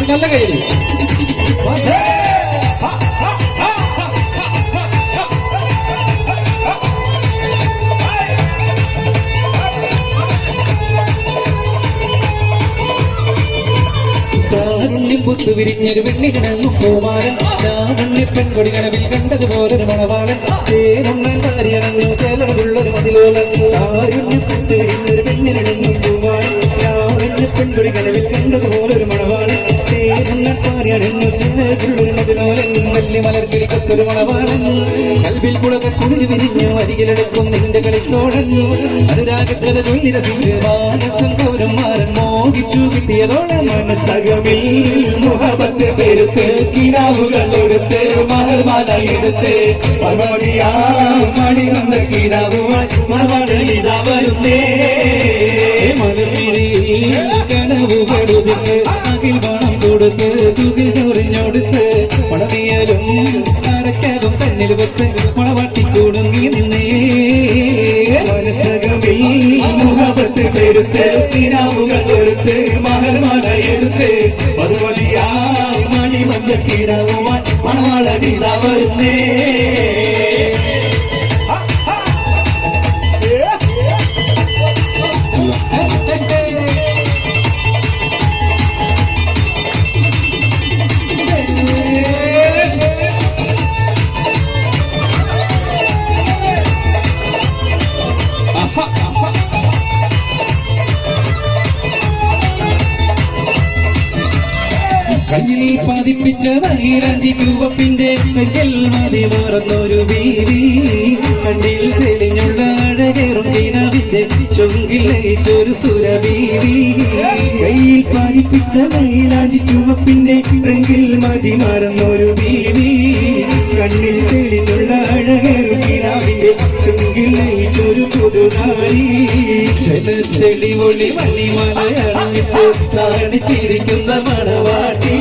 എല്ലാവരും നല്ല കാരുണ്യം പുത്തു വിരിഞ്ഞൊരു വെണ്ണികിണങ്ങു പൂമാരൻ ലാവണ്യ പെൺകൊടി കനവിൽ കണ്ടതുപോലൊരു മണവാളൻ. തേനുണ്ണൻ കാരിയണങ്ങു ചേലകളുള്ളൊരു മതിലോലൻ. ആരുണ്യ പുത്തു വിരിഞ്ഞൊരു വെണ്ണികിണങ്ങു പൂമാരൻ മണവാളൻ കൽവിൽ കുളക കുളിര് വിരിഞ്ഞു അരികിലെടുക്കും നിന്റെ കളിച്ചോടൻ അനുരാഗത്തല ചൊല്ലി രസിച്ച് മാനസം ഗൗരം മോഹിച്ചു കിട്ടിയതോടെ മനസ്സകമിൽ മുഹബത്ത് പെരുത്ത്. കിനാവുകൾ എടുത്ത്. മഹർമാല എടുത്ത് മണി വന്ന കിനാവുമായി മണവാള ഇതാ വരുന്നേ അകിൽ കൊടുത്ത് തുകിൽ ചൊറിഞ്ഞൊടുത്ത് പണമിയലും അരക്കലും തന്നിൽ വെത്ത് മണവാട്ടി കൊടുങ്ങി നിന്നേ. മനസ്സകമിൽ മുഖപത്ത് പെരുത്ത് കിനാവുകൾ കൊടുത്ത് മഹർമാല എടുത്ത് പതുവലിയാ മണി കിടവുമായി കിടാവുമായി മണവാളനിത വരുന്നേ. കണ്ണിൽ പതിപ്പിച്ച മൈരാഞ്ചി രൂപത്തിന്റെ നെഞ്ചിൽ മതി മറന്നൊരു ബീവി കണ്ണിൽ തെളിഞ്ഞുള്ള അഴകേറും കിനാവിന്റെ ചുങ്കിൽ ലയിച്ചൊരു സുരബീവി കയ്യിൽ പതിപ്പിച്ച മൈലാഞ്ചി ചുവപ്പിന്റെ റെങ്കിൽ മതി മറന്നൊരു ബീവി കണ്ണിൽ തെളിഞ്ഞുള്ള അഴകേറും കിനാവിന്റെ ചുങ്കിൽ ലയിച്ചൊരു പുതുനാരി തെളിവൊളി മണിമലയണിഞ്ഞിട്ട് താണിച്ചിരിക്കുന്ന മണവാട്ടി.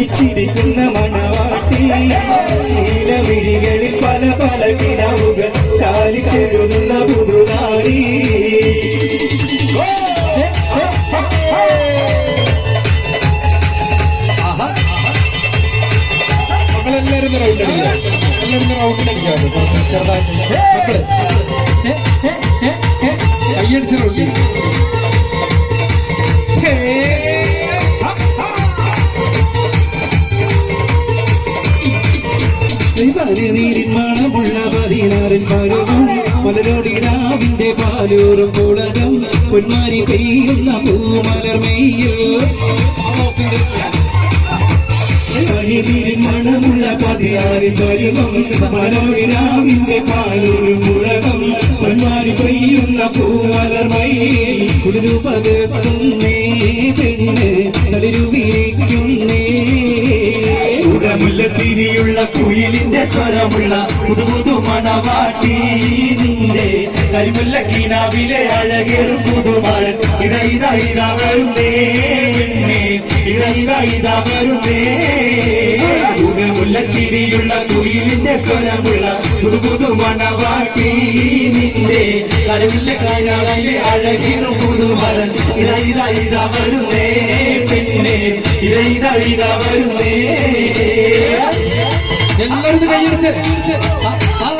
നാണിച്ചിരിക്കുന്ന മണവാട്ടി. നീലമിഴികളിൽ പല പല കിണവുകൾ ചാലിച്ചെഴുതുന്ന പുതുനാടി. റൗണ്ട് റൗണ്ട് ചെറുതായിട്ട്. മക്കൾ. ഏ, ഏ, ഏ, കൈയടിച്ച് റൗണ്ട് നീരിന്മാണമുള്ള പതിനാറിൻ പരുവം മലരോടി രാവിന്റെ പാലൂറും പുളകം പൊന്മാരി പെയ്യുന്ന പൂമലർമെയ്യിൽ മണമുള്ള പതിനാറിൻ പരുവം മലവിരാവിന്റെ പാലൂരും പുളകം പൊന്മാരി പെയ്യുന്ന പൂമലർമയിൽ കുളിരു പകർത്തുന്നേ പെണ്ണ് നളിരുവിരിക്കുന്നേ ഉടമുള്ള കുയിലിന്റെ സ്വരമുള്ള പുതുപുതു മണവാട്ടി നിന്റെ കരിമുല്ല കീനാവിലെ അഴകേറും പുതുമഴൻ ഇത ഇതാ ഇതാ വരുന്നേ ഇത ഇതാ ഇത വരുന്നേ. ചിരിയുള്ള കുയിലിന്റെ സ്വരമുള്ള പുതുപുതു മണവാട്ടി നിന്റെ കരിമുല്ല കീനാവിലെ അഴകേറും പുതുമഴൻ ഇത ഇതാ ഇതാ വരുന്നേ പെണ്ണേ. ഇതാ ഇതാ വരുന്നേ. എല്ലാവരും കൈയടിച്ച്. ആ,